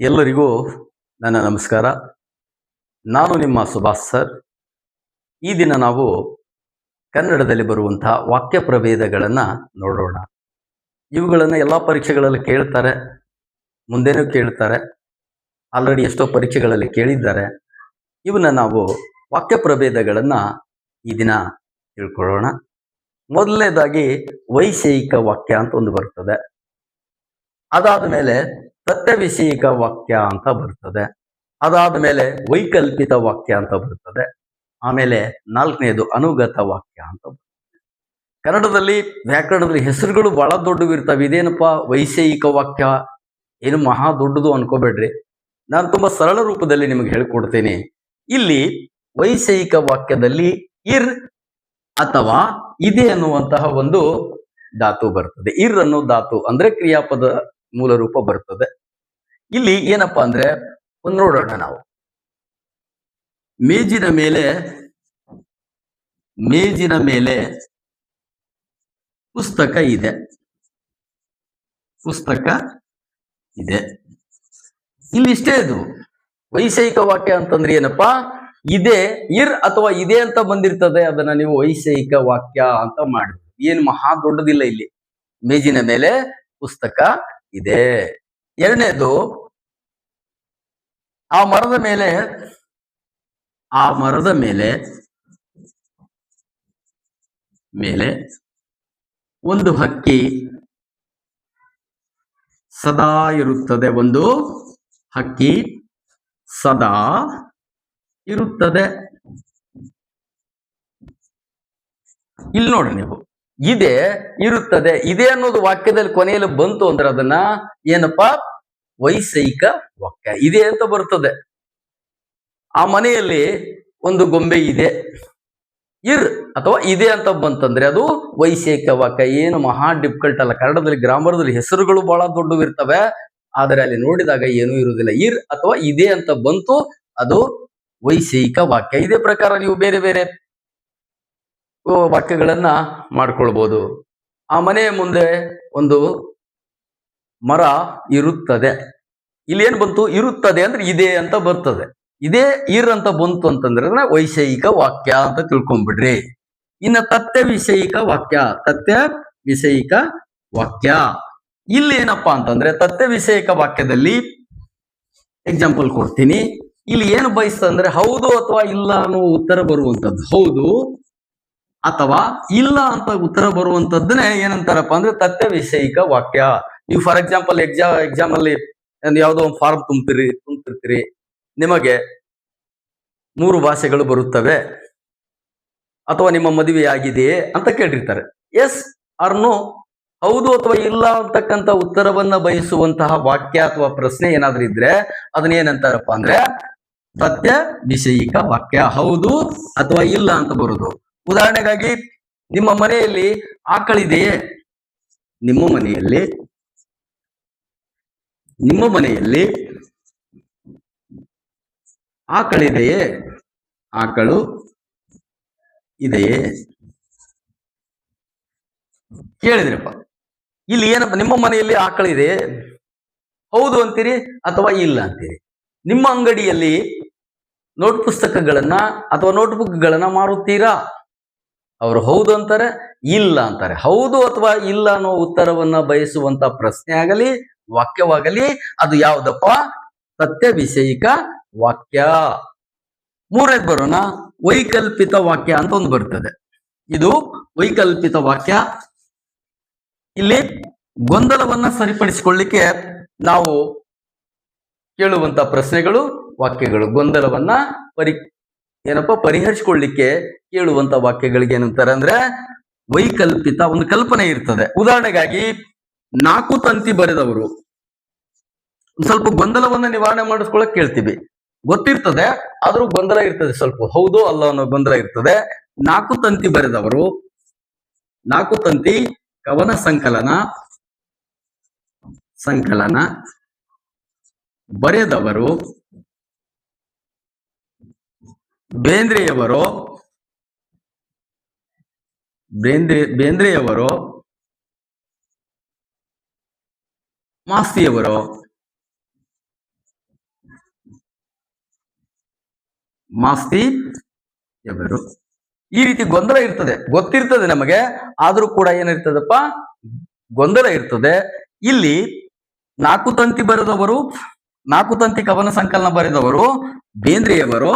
ಎಲ್ಲರಿಗೂ ನನ್ನ ನಮಸ್ಕಾರ. ನಾನು ನಿಮ್ಮ ಸುಭಾಷ್ ಸರ್. ಈ ದಿನ ನಾವು ಕನ್ನಡದಲ್ಲಿ ಬರುವಂತಹ ವಾಕ್ಯ ಪ್ರಭೇದಗಳನ್ನು ನೋಡೋಣ. ಇವುಗಳನ್ನು ಎಲ್ಲ ಪರೀಕ್ಷೆಗಳಲ್ಲಿ ಕೇಳ್ತಾರೆ, ಮುಂದೆನೂ ಕೇಳ್ತಾರೆ. ಆಲ್ರೆಡಿ ಎಷ್ಟೋ ಪರೀಕ್ಷೆಗಳಲ್ಲಿ ಕೇಳಿದ್ದಾರೆ. ಇವನ್ನ ನಾವು ವಾಕ್ಯ ಪ್ರಭೇದಗಳನ್ನು ಈ ದಿನ ತಿಳ್ಕೊಳ್ಳೋಣ. ಮೊದಲನೇದಾಗಿ ವೈಷಯಿಕ ವಾಕ್ಯ ಅಂತ ಒಂದು ಬರ್ತದೆ. ಅದಾದ ಮೇಲೆ ಸತ್ಯ ವಿಷಯಿಕ ವಾಕ್ಯ ಅಂತ ಬರ್ತದೆ. ಅದಾದ ಮೇಲೆ ವೈಕಲ್ಪಿತ ವಾಕ್ಯ ಅಂತ ಬರ್ತದೆ. ಆಮೇಲೆ ನಾಲ್ಕನೇದು ಅನುಗತ ವಾಕ್ಯ ಅಂತ ಬರ್ತದೆ. ಕನ್ನಡದಲ್ಲಿ, ವ್ಯಾಕರಣದಲ್ಲಿ ಹೆಸರುಗಳು ಬಹಳ ದೊಡ್ಡವು ಇರ್ತವೆ ಇದೇನಪ್ಪ? ವೈಷಯಿಕ ವಾಕ್ಯ? ಏನು ಮಹಾ ದೊಡ್ಡದು ಅನ್ಕೋಬೇಡ್ರಿ. ನಾನು ತುಂಬಾ ಸರಳ ರೂಪದಲ್ಲಿ ನಿಮಗೆ ಹೇಳ್ಕೊಡ್ತೇನೆ. ಇಲ್ಲಿ ವೈಷಯಿಕ ವಾಕ್ಯದಲ್ಲಿ ಇರ್ ಅಥವಾ ಇದೆ ಅನ್ನುವಂತಹ ಒಂದು ಧಾತು ಬರ್ತದೆ. ಇರ್ ಅನ್ನೋ ಧಾತು ಅಂದ್ರೆ ಕ್ರಿಯಾಪದ ಮೂಲ ರೂಪ ಬರ್ತದೆ. ಇಲ್ಲಿ ಏನಪ್ಪಾ ಅಂದ್ರೆ ಒಂದು ನೋಡೋಣ ನಾವು. ಮೇಜಿನ ಮೇಲೆ ಮೇಜಿನ ಮೇಲೆ ಪುಸ್ತಕ ಇದೆ. ಪುಸ್ತಕ ಇದೆ. ಇಲ್ಲಿ ಇಷ್ಟೇ ಇದು ವೈಷಯಿಕ ವಾಕ್ಯ ಅಂತಂದ್ರೆ ಏನಪ್ಪಾ? ಇದೆ, ಇರ್ ಅಥವಾ ಇದೆ ಅಂತ ಬಂದಿರ್ತದೆ, ಅದನ್ನ ನೀವು ವೈಷಯಿಕ ವಾಕ್ಯ ಅಂತ ಮಾಡಿ ಏನ್ ಮಹಾ ದೊಡ್ಡದಿಲ್ಲ ಇಲ್ಲಿ. ಮೇಜಿನ ಮೇಲೆ ಪುಸ್ತಕ ಇದೆ. ಎರಡನೇದು, ಆ ಮರದ ಮೇಲೆ, ಆ ಮರದ ಮೇಲೆ ಮೇಲೆ ಒಂದು ಹಕ್ಕಿ ಸದಾ ಇರುತ್ತದೆ. ಒಂದು ಹಕ್ಕಿ ಸದಾ ಇರುತ್ತದೆ. ಇಲ್ಲಿ ನೋಡಿ ನೀವು. ಇದೆ, ಇರುತ್ತದೆ. ಇದೆ ಅನ್ನೋದು ವಾಕ್ಯದಲ್ಲಿ ಕೊನೆಯಲ್ಲಿ ಬಂತು ಅಂದ್ರೆ ಅದನ್ನ ಏನಪ್ಪಾ? ವೈಸೈಕ ವಾಕ್ಯ. ಇದೆ ಅಂತ ಬರ್ತದೆ. ಆ ಮನೆಯಲ್ಲಿ ಒಂದು ಗೊಂಬೆ ಇದೆ. ಇರ್ ಅಥವಾ ಇದೆ ಅಂತ ಬಂತಂದ್ರೆ ಅದು ವೈಷಯಿಕ ವಾಕ್ಯ. ಏನು ಮಹಾ ಡಿಫಿಕಲ್ಟ್ ಅಲ್ಲ. ಕನ್ನಡದಲ್ಲಿ, ಗ್ರಾಮರದಲ್ಲಿ ಹೆಸರುಗಳು ಬಹಳ ದೊಡ್ಡವು ಇರ್ತವೆ ಆದರೆ ಅಲ್ಲಿ ನೋಡಿದಾಗ ಏನೂ ಇರುವುದಿಲ್ಲ. ಇರ್ ಅಥವಾ ಇದೆ ಅಂತ ಬಂತು, ಅದು ವೈಷಯಿಕ ವಾಕ್ಯ. ಇದೇ ಪ್ರಕಾರ ನೀವು ಬೇರೆ ಬೇರೆ ವಾಕ್ಯಗಳನ್ನ ಮಾಡ್ಕೊಳ್ಬೋದು. ಆ ಮನೆಯ ಮುಂದೆ ಒಂದು ಮರ ಇರುತ್ತದೆ. ಇಲ್ಲಿ ಏನ್ ಬಂತು? ಇರುತ್ತದೆ ಅಂದ್ರೆ ಇದೆ ಅಂತ ಬರ್ತದೆ. ಇದೇ ಇರ್ ಅಂತ ಬಂತು ಅಂತಂದ್ರೆ ವೈಷಯಿಕ ವಾಕ್ಯ ಅಂತ ತಿಳ್ಕೊಂಡ್ಬಿಡ್ರಿ ಇನ್ನ ತಥ್ಯ ವಿಷಯಿಕ ವಾಕ್ಯ. ತಥ್ಯ ವಿಷಯಿಕ ವಾಕ್ಯ. ಇಲ್ಲಿ ಏನಪ್ಪಾ ಅಂತಂದ್ರೆ ತಥ್ಯ ವಿಷಯಕ ವಾಕ್ಯದಲ್ಲಿ ಎಕ್ಸಾಂಪಲ್ ಕೊಡ್ತೀನಿ. ಇಲ್ಲಿ ಏನು ಬಯಸ್ತಂದ್ರೆ ಹೌದು ಅಥವಾ ಇಲ್ಲ ಅನ್ನೋ ಉತ್ತರ ಬರುವಂತದ್ದು. ಹೌದು ಅಥವಾ ಇಲ್ಲ ಅಂತ ಉತ್ತರ ಬರುವಂತದ್ದನ್ನೇ ಏನಂತಾರಪ್ಪ ಅಂದ್ರೆ ತಥ್ಯ ವಿಷಯಿಕ ವಾಕ್ಯ. ನೀವು ಫಾರ್ ಎಕ್ಸಾಂಪಲ್ ಎಕ್ಸಾಮ್ ಎಕ್ಸಾಮ್ ಅಲ್ಲಿ ಯಾವುದೋ ಒಂದು ಫಾರ್ಮ್ ತುಂಬ್ತಿರಿ, ತುಂಬ್ತಿರ್ತೀರಿ. ನಿಮಗೆ ಮೂರು ಭಾಷೆಗಳು ಬರುತ್ತವೆ. ಅಥವಾ ನಿಮ್ಮ ಮದುವೆ ಆಗಿದೆಯೇ ಅಂತ ಕೇಳಿರ್ತಾರೆ. ಎಸ್ ಆರ್ ನೋ ಹೌದು ಅಥವಾ ಇಲ್ಲ ಅಂತಕ್ಕಂಥ ಉತ್ತರವನ್ನ ಬಯಸುವಂತಹ ವಾಕ್ಯ ಅಥವಾ ಪ್ರಶ್ನೆ ಏನಾದ್ರೂ ಇದ್ರೆ ಅದನ್ನ ಏನಂತಾರಪ್ಪ ಅಂದ್ರೆ ಸತ್ಯ ವಿಷಯಿಕ ವಾಕ್ಯ. ಹೌದು ಅಥವಾ ಇಲ್ಲ ಅಂತ ಬರುದು. ಉದಾಹರಣೆಗಾಗಿ ನಿಮ್ಮ ಮನೆಯಲ್ಲಿ ಆಕಳಿದೆಯೇ ನಿಮ್ಮ ಮನೆಯಲ್ಲಿ? ನಿಮ್ಮ ಮನೆಯಲ್ಲಿ ಆಕಳಿದೆಯೇ ಆಕಳು ಇದೆಯೇ? ಕೇಳಿದ್ರಪ್ಪ. ಇಲ್ಲಿ ಏನಪ್ಪ ನಿಮ್ಮ ಮನೆಯಲ್ಲಿ ಆಕಳಿದೆಯೇ ಹೌದು ಅಂತೀರಿ ಅಥವಾ ಇಲ್ಲ ಅಂತೀರಿ? ನಿಮ್ಮ ಅಂಗಡಿಯಲ್ಲಿ ನೋಟ್ ಪುಸ್ತಕಗಳನ್ನ ಅಥವಾ ನೋಟ್ಬುಕ್ಗಳನ್ನ ಮಾರುತ್ತೀರಾ? ಅವರು ಹೌದು ಅಂತಾರೆ, ಇಲ್ಲ ಅಂತಾರೆ. ಹೌದು ಅಥವಾ ಇಲ್ಲ ಅನ್ನೋ ಉತ್ತರವನ್ನ ಬಯಸುವಂತ ಪ್ರಶ್ನೆ ಆಗಲಿ, ವಾಕ್ಯವಾಗಲಿ, ಅದು ಯಾವ್ದಪ್ಪ? ಸತ್ಯ ವಿಷಯಿಕ ವಾಕ್ಯ. ಮೂರನೇದು ಬರೋಣ, ವೈಕಲ್ಪಿತ ವಾಕ್ಯ ಅಂತ ಒಂದು ಬರ್ತದೆ. ಇದು ವೈಕಲ್ಪಿತ ವಾಕ್ಯ. ಇಲ್ಲಿ ಗೊಂದಲವನ್ನ ಸರಿಪಡಿಸಿಕೊಳ್ಳಿಕ್ಕೆ ನಾವು ಕೇಳುವಂತ ಪ್ರಶ್ನೆಗಳು, ವಾಕ್ಯಗಳು, ಗೊಂದಲವನ್ನ ಪರಿ ಏನಪ್ಪ ಪರಿಹರಿಸಿಕೊಳ್ಳಿಕ್ಕೆ ಕೇಳುವಂತ ವಾಕ್ಯಗಳಿಗೆ ಏನಂತಾರೆ ಅಂದ್ರೆ ವೈಕಲ್ಪಿತ ಒಂದು ಕಲ್ಪನೆ ಇರ್ತದೆ. ಉದಾಹರಣೆಗಾಗಿ ನಾಲ್ಕು ತಂತಿ ಬರೆದವರು. ಸ್ವಲ್ಪ ಗೊಂದಲವನ್ನ ನಿವಾರಣೆ ಮಾಡಿಸ್ಕೊಳಕ್ ಕೇಳ್ತೀವಿ. ಗೊತ್ತಿರ್ತದೆ, ಆದ್ರೂ ಗೊಂದಲ ಇರ್ತದೆ ಸ್ವಲ್ಪ. ಹೌದು ಅಲ್ಲ ಅನ್ನೋ ಗೊಂದಲ ಇರ್ತದೆ. ನಾಲ್ಕು ತಂತಿ ಬರೆದವರು. ನಾಲ್ಕು ತಂತಿ, ಕವನ ಸಂಕಲನ ಸಂಕಲನ ಬರೆದವರು. ಬೇಂದ್ರೆಯವರು, ಬೇಂದ್ರೆ, ಬೇಂದ್ರೆಯವರು, ಮಾಸ್ತಿಯವರು ಮಾಸ್ತಿ ಎವರು ಈ ರೀತಿ ಗೊಂದಲ ಇರ್ತದೆ. ಗೊತ್ತಿರ್ತದೆ ನಮಗೆ, ಆದ್ರೂ ಕೂಡ ಏನಿರ್ತದಪ್ಪ? ಗೊಂದಲ ಇರ್ತದೆ. ಇಲ್ಲಿ ನಾಲ್ಕು ತಂತಿ ಬರೆದವರು ನಾಲ್ಕು ತಂತಿ ಕವನ ಸಂಕಲನ ಬರೆದವರು ಬೇಂದ್ರೆಯವರು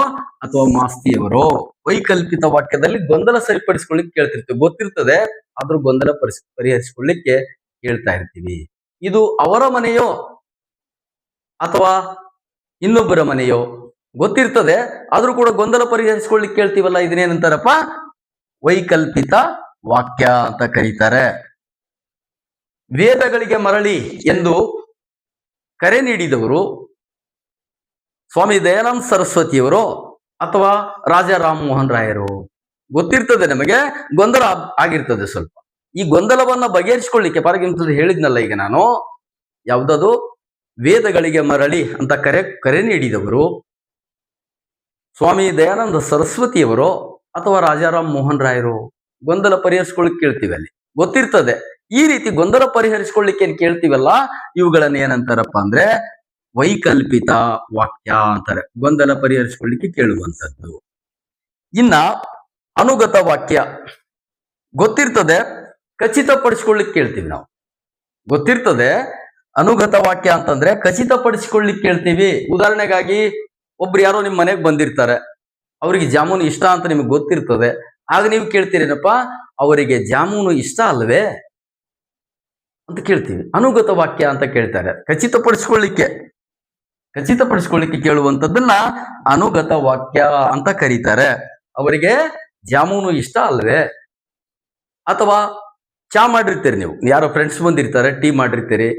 ಅಥವಾ ಮಾಸ್ತಿಯವರು. ವೈಕಲ್ಪಿತ ವಾಕ್ಯದಲ್ಲಿ ಗೊಂದಲ ಸರಿಪಡಿಸ್ಕೊಳ್ಳಿಕ್ಕೆ ಕೇಳ್ತಿರ್ತೀವಿ. ಗೊತ್ತಿರ್ತದೆ, ಆದ್ರೂ ಗೊಂದಲ ಪರಿಹರಿಸಿಕೊಳ್ಳಿಕ್ಕೆ ಕೇಳ್ತಾ ಇರ್ತೀವಿ. ಇದು ಅವರ ಮನೆಯೋ ಅಥವಾ ಇನ್ನೊಬ್ಬರ ಮನೆಯೋ? ಗೊತ್ತಿರ್ತದೆ, ಆದ್ರೂ ಕೂಡ ಗೊಂದಲ ಪರಿಹರಿಸಿಕೊಳ್ಳಿಕ್ಕೆ ಕೇಳ್ತೀವಲ್ಲ, ಇದನ್ನೇನಂತಾರಪ್ಪ? ವೈಕಲ್ಪಿತ ವಾಕ್ಯ ಅಂತ ಕರೀತಾರೆ. ವೇದಗಳಿಗೆ ಮರಳಿ ಎಂದು ಕರೆ ನೀಡಿದವರು ಸ್ವಾಮಿ ದಯಾನಂದ ಸರಸ್ವತಿಯವರು ಅಥವಾ ರಾಜಾ ರಾಮಮೋಹನ್ ರಾಯರು? ಗೊತ್ತಿರ್ತದೆ ನಮಗೆ, ಗೊಂದಲ ಆಗಿರ್ತದೆ ಸ್ವಲ್ಪ. ಈ ಗೊಂದಲವನ್ನ ಬಗೆಹರಿಸಿಕೊಳ್ಳಿಕ್ಕೆ ಪರಗಿಂತ ಹೇಳಿದ್ನಲ್ಲ ಈಗ ನಾನು. ಯಾವ್ದದು? ವೇದಗಳಿಗೆ ಮರಳಿ ಅಂತ ಕರೆ ಕರೆ ನೀಡಿದವರು ಸ್ವಾಮಿ ದಯಾನಂದ ಸರಸ್ವತಿಯವರು ಅಥವಾ ರಾಜಾರಾಮ್ ಮೋಹನ್ ರಾಯರು? ಗೊಂದಲ ಪರಿಹರಿಸ್ಕೊಳ್ಳಿಕ್ಕೆ ಕೇಳ್ತೀವಿ ಅಲ್ಲಿ. ಗೊತ್ತಿರ್ತದೆ. ಈ ರೀತಿ ಗೊಂದಲ ಪರಿಹರಿಸಿಕೊಳ್ಳಿಕ್ಕೆ ಏನ್ ಕೇಳ್ತೀವಲ್ಲ? ಇವುಗಳನ್ನ ಏನಂತಾರಪ್ಪ ಅಂದ್ರೆ ವೈಕಲ್ಪಿತ ವಾಕ್ಯ ಅಂತಾರೆ. ಗೊಂದಲ ಪರಿಹರಿಸಿಕೊಳ್ಳಿಕ್ಕೆ ಕೇಳುವಂತದ್ದು ಇನ್ನ ಅನುಗತ ವಾಕ್ಯ. ಗೊತ್ತಿರ್ತದೆ? ಖಚಿತಪಡಿಸ್ಕೊಳ್ಳಿಕ್ಕೆ ಕೇಳ್ತೀವಿ ನಾವು. ಗೊತ್ತಿರ್ತದೆ? ಅನುಗತ ವಾಕ್ಯ ಅಂತಂದ್ರೆ ಖಚಿತಪಡಿಸಿಕೊಳ್ಳಿಕ್ಕೆ ಕೇಳ್ತೀವಿ. ಉದಾಹರಣೆಗಾಗಿ ಒಬ್ರು ಯಾರೋ ನಿಮ್ ಮನೆಗೆ ಬಂದಿರ್ತಾರೆ. ಅವರಿಗೆ ಜಾಮೂನು ಇಷ್ಟ ಅಂತ ನಿಮಗೆ ಗೊತ್ತಿರ್ತದೆ. ಆಗ ನೀವು ಕೇಳ್ತೀರೇನಪ್ಪ? ಅವರಿಗೆ ಜಾಮೂನು ಇಷ್ಟ ಅಲ್ವೇ? ಅಂತ ಕೇಳ್ತೀವಿ. ಅನುಗತ ವಾಕ್ಯ ಅಂತ ಕೇಳ್ತಾರೆ. ಖಚಿತಪಡಿಸ್ಕೊಳ್ಳಿಕ್ಕೆ. ಖಚಿತಪಡಿಸ್ಕೊಳ್ಳಿಕ್ಕೆ ಕೇಳುವಂತದ್ದನ್ನ ಅನುಗತ ವಾಕ್ಯ ಅಂತ ಕರೀತಾರೆ. ಅವರಿಗೆ ಜಾಮೂನು ಇಷ್ಟ ಅಲ್ವೇ? ಅಥವಾ ಚಾ ಮಾಡಿರ್ತೀರಿ ನೀವು. ಯಾರೋ ಫ್ರೆಂಡ್ಸ್ ಬಂದಿರ್ತಾರೆ, ಟೀ ಮಾಡಿರ್ತೀರಿ.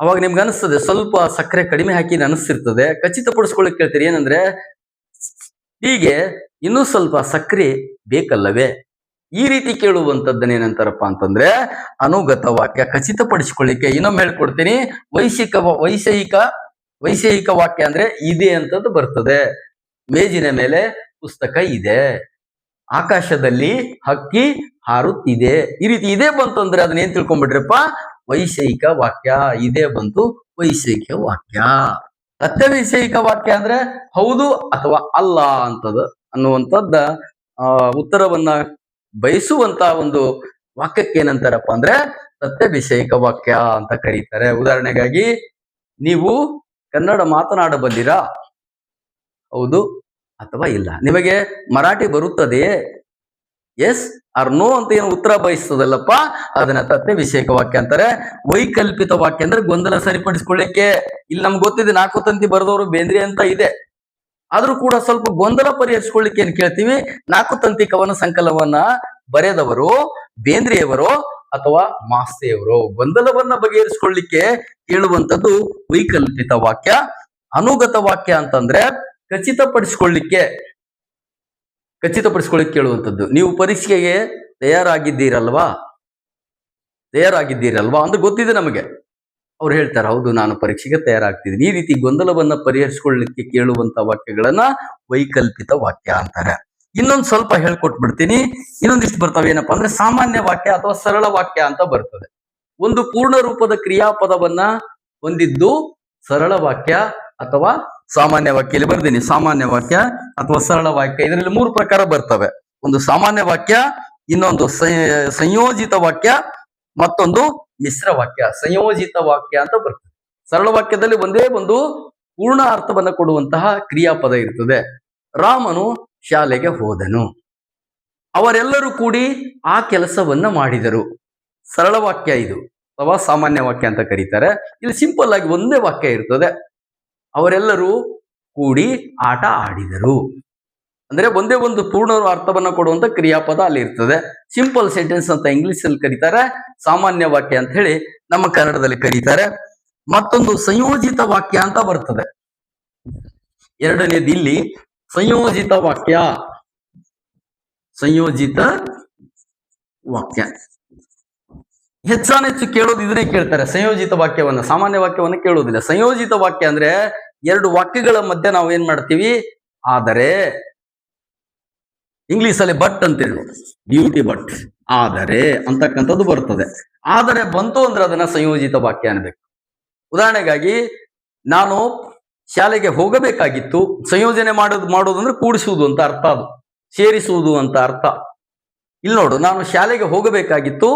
ಅವಾಗ ನಿಮ್ಗೆ ಅನಿಸ್ತದೆ, ಸ್ವಲ್ಪ ಸಕ್ಕರೆ ಕಡಿಮೆ ಹಾಕಿ ಅನಿಸ್ತಿರ್ತದೆ. ಖಚಿತಪಡಿಸ್ಕೊಳ್ಳಿಕ್ಕೆ ಕೇಳ್ತೀರಿ. ಏನಂದ್ರೆ ಟೀಗೆ ಇನ್ನೂ ಸ್ವಲ್ಪ ಸಕ್ಕರೆ ಬೇಕಲ್ಲವೇ? ಈ ರೀತಿ ಕೇಳುವಂತದ್ದನ್ನ ಏನಂತಾರಪ್ಪ ಅಂತಂದ್ರೆ ಅನುಗತ ವಾಕ್ಯ ಖಚಿತಪಡಿಸಿಕೊಳ್ಳಿಕ್ಕೆ ಇನ್ನೊಮ್ಮೆ ಹೇಳ್ಕೊಡ್ತೀನಿ. ವೈಶಿಕ ವೈಷಯಿಕ ವೈಷಯಿಕ ವಾಕ್ಯ ಅಂದ್ರೆ ಇದೆ ಅಂತದ್ದು ಬರ್ತದೆ. ಮೇಜಿನ ಮೇಲೆ ಪುಸ್ತಕ ಇದೆ. ಆಕಾಶದಲ್ಲಿ ಹಕ್ಕಿ ಹಾರುತ್ತಿದೆ ಈ ರೀತಿ ಇದೇ ಬಂತು ಅಂದ್ರೆ ಅದನ್ನ ಏನ್ ತಿಳ್ಕೊಂಡ್ಬಿಟ್ರಪ್ಪ ವೈಷಯಿಕ ವಾಕ್ಯ. ಇದೇ ಬಂತು ವೈಷಯಿಕ ವಾಕ್ಯ. ಸತ್ಯವೈಷಯಿಕ ವಾಕ್ಯ ಅಂದ್ರೆ ಹೌದು ಅಥವಾ ಅಲ್ಲ ಅಂತದ ಅನ್ನುವಂಥದ್ದ ಉತ್ತರವನ್ನ ಬಯಸುವಂತ ಒಂದು ವಾಕ್ಯಕ್ಕೆ ಏನಂತಾರಪ್ಪ ಅಂದ್ರೆ ಸತ್ಯಭಿಷೇಕ ವಾಕ್ಯ ಅಂತ ಕರೀತಾರೆ. ಉದಾಹರಣೆಗಾಗಿ, ನೀವು ಕನ್ನಡ ಮಾತನಾಡಬಲ್ಲಿರಾ ಹೌದು ಅಥವಾ ಇಲ್ಲ? ನಿಮಗೆ ಮರಾಠಿ ಬರುತ್ತದೆಯೇ? ಎಸ್ ಆರ್ ನೋ ಅಂತ ಏನು ಉತ್ತರ ಬಯಸ್ತದಲ್ಲಪ್ಪ? ಅದನ್ನ ತತ್ತೆ ವಿಷಯಕ ವಾಕ್ಯ ಅಂತಾರೆ. ವೈಕಲ್ಪಿತ ವಾಕ್ಯ ಅಂದ್ರೆ ಗೊಂದಲ ಸರಿಪಡಿಸ್ಕೊಳ್ಳಿಕ್ಕೆ. ಇಲ್ಲಿ ನಮ್ಗೆ ಗೊತ್ತಿದೆ ನಾಲ್ಕು ತಂತಿ ಬರೆದವರು ಬೇಂದ್ರೆ ಅಂತ ಇದೆ. ಆದ್ರೂ ಕೂಡ ಸ್ವಲ್ಪ ಗೊಂದಲ ಪರಿಹರಿಸಿಕೊಳ್ಳಿಕ್ಕೆ ಏನ್ ಕೇಳ್ತೀವಿ? ನಾಲ್ಕು ತಂತಿ ಕವನ ಸಂಕಲವನ್ನ ಬರೆದವರು, ಬೇಂದ್ರಿಯವರು ಅಥವಾ ಮಾಸ್ತೆಯವರು. ಗೊಂದಲವನ್ನ ಬಗೆಹರಿಸ್ಕೊಳ್ಳಿಕ್ಕೆ ಕೇಳುವಂತದ್ದು ವೈಕಲ್ಪಿತ ವಾಕ್ಯ. ಅನುಗತ ವಾಕ್ಯ ಅಂತಂದ್ರೆ ಖಚಿತಪಡಿಸ್ಕೊಳ್ಳಿಕ್ಕೆ ಖಚಿತಪಡಿಸ್ಕೊಳ್ಳಿಕ್ಕೆ ಕೇಳುವಂಥದ್ದು. ನೀವು ಪರೀಕ್ಷೆಗೆ ತಯಾರಾಗಿದ್ದೀರಲ್ವಾ? ತಯಾರಾಗಿದ್ದೀರಲ್ವಾ? ಅಂದ್ರೆ ಗೊತ್ತಿದೆ ನಮಗೆ. ಅವ್ರು ಹೇಳ್ತಾರೆ, ಹೌದು, ನಾನು ಪರೀಕ್ಷೆಗೆ ತಯಾರಾಗ್ತಿದ್ದೀನಿ. ಈ ರೀತಿ ಗೊಂದಲವನ್ನ ಪರಿಹರಿಸಿಕೊಳ್ಳಲಿಕ್ಕೆ ಕೇಳುವಂತ ವಾಕ್ಯಗಳನ್ನ ವೈಕಲ್ಪಿತ ವಾಕ್ಯ ಅಂತಾರೆ. ಇನ್ನೊಂದು ಸ್ವಲ್ಪ ಹೇಳ್ಕೊಟ್ಬಿಡ್ತೀನಿ. ಇನ್ನೊಂದಿಷ್ಟು ಬರ್ತಾವೆ ಏನಪ್ಪಾ ಅಂದ್ರೆ ಸಾಮಾನ್ಯ ವಾಕ್ಯ ಅಥವಾ ಸರಳ ವಾಕ್ಯ ಅಂತ ಬರ್ತದೆ. ಒಂದು ಪೂರ್ಣ ರೂಪದ ಕ್ರಿಯಾಪದವನ್ನ ಹೊಂದಿದ್ದು ಸರಳ ವಾಕ್ಯ ಅಥವಾ ಸಾಮಾನ್ಯ ವಾಕ್ಯ ಇಲ್ಲಿ ಬರ್ತೀನಿ ಸಾಮಾನ್ಯ ವಾಕ್ಯ ಅಥವಾ ಸರಳ ವಾಕ್ಯ. ಇದರಲ್ಲಿ ಮೂರು ಪ್ರಕಾರ ಬರ್ತವೆ. ಒಂದು ಸಾಮಾನ್ಯ ವಾಕ್ಯ, ಇನ್ನೊಂದು ಸಂಯೋಜಿತ ವಾಕ್ಯ, ಮತ್ತೊಂದು ಮಿಶ್ರ ವಾಕ್ಯ, ಸಂಯೋಜಿತ ವಾಕ್ಯ ಅಂತ ಬರ್ತದೆ. ಸರಳ ವಾಕ್ಯದಲ್ಲಿ ಒಂದೇ ಒಂದು ಪೂರ್ಣ ಅರ್ಥವನ್ನ ಕೊಡುವಂತಹ ಕ್ರಿಯಾಪದ ಇರ್ತದೆ. ರಾಮನು ಶಾಲೆಗೆ ಹೋದನು. ಅವರೆಲ್ಲರೂ ಕೂಡಿ ಆ ಕೆಲಸವನ್ನ ಮಾಡಿದರು. ಸರಳ ವಾಕ್ಯ ಇದು. ಅಥವಾ ಸಾಮಾನ್ಯ ವಾಕ್ಯ ಅಂತ ಕರೀತಾರೆ. ಇಲ್ಲಿ ಸಿಂಪಲ್ ಆಗಿ ಒಂದೇ ವಾಕ್ಯ ಇರ್ತದೆ. ಅವರೆಲ್ಲರೂ ಕೂಡಿ ಆಟ ಆಡಿದರು. ಅಂದ್ರೆ ಒಂದೇ ಒಂದು ಪೂರ್ಣ ಅರ್ಥವನ್ನ ಕೊಡುವಂತ ಕ್ರಿಯಾಪದ ಅಲ್ಲಿ ಇರ್ತದೆ. ಸಿಂಪಲ್ ಸೆಂಟೆನ್ಸ್ ಅಂತ ಇಂಗ್ಲಿಷ್ ಅಲ್ಲಿ ಕರೀತಾರೆ. ಸಾಮಾನ್ಯ ವಾಕ್ಯ ಅಂತ ಹೇಳಿ ನಮ್ಮ ಕನ್ನಡದಲ್ಲಿ ಕರೀತಾರೆ. ಮತ್ತೊಂದು ಸಂಯೋಜಿತ ವಾಕ್ಯ ಅಂತ ಬರ್ತದೆ. ಎರಡನೇದು ಇಲ್ಲಿ ಸಂಯೋಜಿತ ವಾಕ್ಯ. ಸಂಯೋಜಿತ ವಾಕ್ಯ. ಹೆಚ್ಚಾನೆಚ್ಚು ಕೇಳೋದು ಇದನ್ನೇ ಕೇಳ್ತಾರೆ. ಸಂಯೋಜಿತ ವಾಕ್ಯವನ್ನ, ಸಾಮಾನ್ಯ ವಾಕ್ಯವನ್ನ ಕೇಳೋದಿಲ್ಲ. ಸಂಯೋಜಿತ ವಾಕ್ಯ ಅಂದ್ರೆ ಎರಡು ವಾಕ್ಯಗಳ ಮಧ್ಯೆ ನಾವು ಏನ್ ಮಾಡ್ತೀವಿ? ಆದರೆ ಇಂಗ್ಲಿಷ್ ಅಲ್ಲಿ ಬಟ್ ಅಂತೇಳಿ ಬ್ಯೂಟಿ ಬಟ್ ಆದರೆ ಅಂತಕ್ಕಂಥದ್ದು ಬರ್ತದೆ. ಆದರೆ ಬಂತು ಅಂದ್ರೆ ಅದನ್ನ ಸಂಯೋಜಿತ ವಾಕ್ಯ ಅನ್ಬೇಕು. ಉದಾಹರಣೆಗಾಗಿ ನಾನು ಶಾಲೆಗೆ ಹೋಗಬೇಕಾಗಿತ್ತು, ಸಂಯೋಜನೆ ಮಾಡೋದು ಮಾಡೋದಂದ್ರೆ ಕೂಡಿಸುವುದು ಅಂತ ಅರ್ಥ ಅದು. ಸೇರಿಸುವುದು ಅಂತ ಅರ್ಥ. ಇಲ್ಲಿ ನೋಡು, ನಾನು ಶಾಲೆಗೆ ಹೋಗಬೇಕಾಗಿತ್ತು,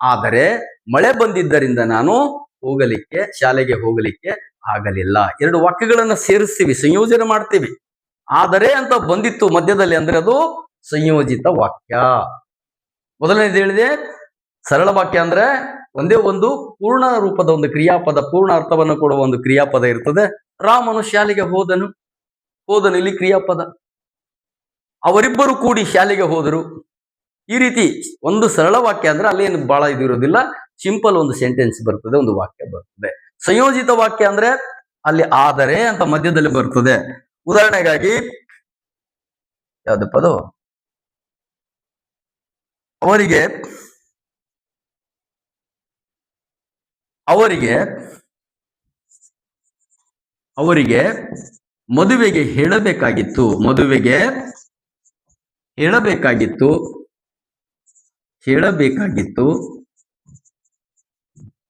ಆದರೆ ಮಳೆ ಬಂದಿದ್ದರಿಂದ ನಾನು ಹೋಗಲಿಕ್ಕೆ, ಶಾಲೆಗೆ ಹೋಗಲಿಕ್ಕೆ ಆಗಲಿಲ್ಲ. ಎರಡು ವಾಕ್ಯಗಳನ್ನ ಸೇರಿಸ್ತೀವಿ, ಸಂಯೋಜನೆ ಮಾಡ್ತೀವಿ. ಆದರೆ ಅಂತ ಬಂದಿತ್ತು ಮಧ್ಯದಲ್ಲಿ ಅಂದ್ರೆ ಅದು ಸಂಯೋಜಿತ ವಾಕ್ಯ. ಮೊದಲನೇದು ಹೇಳಿದೆ, ಸರಳ ವಾಕ್ಯ ಅಂದ್ರೆ ಒಂದೇ ಒಂದು ಪೂರ್ಣ ರೂಪದ ಒಂದು ಕ್ರಿಯಾಪದ, ಪೂರ್ಣ ಅರ್ಥವನ್ನು ಕೊಡುವ ಒಂದು ಕ್ರಿಯಾಪದ ಇರ್ತದೆ. ರಾಮನು ಶಾಲೆಗೆ ಹೋದನು. ಹೋದನು ಇಲ್ಲಿ ಕ್ರಿಯಾಪದ. ಅವರಿಬ್ಬರು ಕೂಡಿ ಶಾಲೆಗೆ ಹೋದರು. ಈ ರೀತಿ ಒಂದು ಸರಳ ವಾಕ್ಯ ಅಂದ್ರೆ ಅಲ್ಲೇನು ಬಹಳ ಇದು ಇರೋದಿಲ್ಲ ಸಿಂಪಲ್ ಒಂದು ಸೆಂಟೆನ್ಸ್ ಬರ್ತದೆ, ಒಂದು ವಾಕ್ಯ ಬರ್ತದೆ. ಸಂಯೋಜಿತ ವಾಕ್ಯ ಅಂದ್ರೆ ಅಲ್ಲಿ ಆದರೆ ಅಂತ ಮಧ್ಯದಲ್ಲಿ ಬರ್ತದೆ. ಉದಾಹರಣೆಗಾಗಿ ಯಾವ್ದಪ್ಪ ಅದು ಅವರಿಗೆ ಅವರಿಗೆ ಅವರಿಗೆ ಮದುವೆಗೆ ಹೇಳಬೇಕಾಗಿತ್ತು ಮದುವೆಗೆ ಹೇಳಬೇಕಾಗಿತ್ತು ಹೇಳಬೇಕಾಗಿತ್ತು.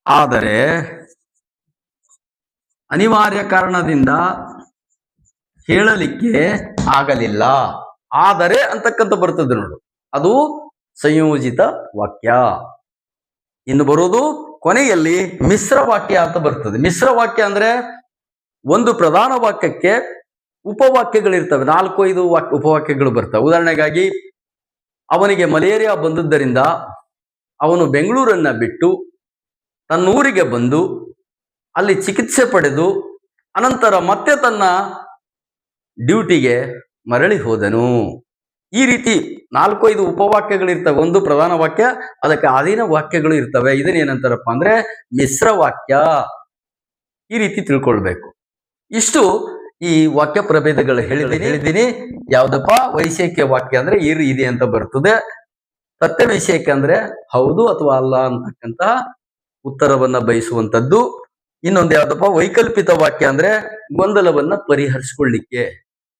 ಆದರೆ ಅನಿವಾರ್ಯ ಕಾರಣದಿಂದ ಹೇಳಲಿಕ್ಕೆ ಆಗಲಿಲ್ಲ. ಆದರೆ ಅಂತಕ್ಕಂಥ ಬರ್ತದೆ ನೋಡು. ಅದು ಸಂಯೋಜಿತ ವಾಕ್ಯ. ಇನ್ನು ಬರೋದು ಕೊನೆಯಲ್ಲಿ ಮಿಶ್ರ ವಾಕ್ಯ ಅಂತ ಬರ್ತದೆ. ಮಿಶ್ರ ವಾಕ್ಯ ಅಂದ್ರೆ ಒಂದು ಪ್ರಧಾನ ವಾಕ್ಯಕ್ಕೆ ಉಪವಾಕ್ಯಗಳಿರ್ತವೆ. ನಾಲ್ಕು, ಐದು ವಾಕ್ಯ ಉಪವಾಕ್ಯಗಳು ಬರ್ತವೆ. ಉದಾಹರಣೆಗಾಗಿ, ಅವನಿಗೆ ಮಲೇರಿಯಾ ಬಂದದ್ದರಿಂದ ಅವನು ಬೆಂಗಳೂರನ್ನ ಬಿಟ್ಟು ತನ್ನೂರಿಗೆ ಬಂದು ಅಲ್ಲಿ ಚಿಕಿತ್ಸೆ ಪಡೆದು, ಅನಂತರ ಮತ್ತೆ ತನ್ನ ಡ್ಯೂಟಿಗೆ ಮರಳಿ ಹೋದನು. ಈ ರೀತಿ ನಾಲ್ಕೈದು ಉಪವಾಕ್ಯಗಳಿರ್ತವೆ. ಒಂದು ಪ್ರಧಾನ ವಾಕ್ಯ, ಅದಕ್ಕೆ ಅಧೀನ ವಾಕ್ಯಗಳು ಇರ್ತವೆ. ಇದನ್ನ ಏನಂತಾರಪ್ಪ ಅಂದ್ರೆ ಮಿಶ್ರ ವಾಕ್ಯ. ಈ ರೀತಿ ತಿಳ್ಕೊಳ್ಬೇಕು. ಇಷ್ಟು ಈ ವಾಕ್ಯ ಪ್ರಭೇದಗಳು ಹೇಳಿದ್ದೀನಿ. ಹೇಳಿದ್ದೀನಿ. ಯಾವ್ದಪ್ಪ? ವೈಷಯಿಕ ವಾಕ್ಯ ಅಂದ್ರೆ ಈ ಇದೆ ಅಂತ ಬರ್ತದೆ. ಸತ್ಯ ವಿಷಯಕ್ಕೆ ಅಂದ್ರೆ ಹೌದು ಅಥವಾ ಅಲ್ಲ ಅಂತಕ್ಕಂತಹ ಉತ್ತರವನ್ನ ಬಯಸುವಂತದ್ದು ಇನ್ನೊಂದು ಯಾವ್ದಪ್ಪ? ವೈಕಲ್ಪಿತ ವಾಕ್ಯ ಅಂದ್ರೆ ಗೊಂದಲವನ್ನ ಪರಿಹರಿಸ್ಕೊಳ್ಳಿಕ್ಕೆ.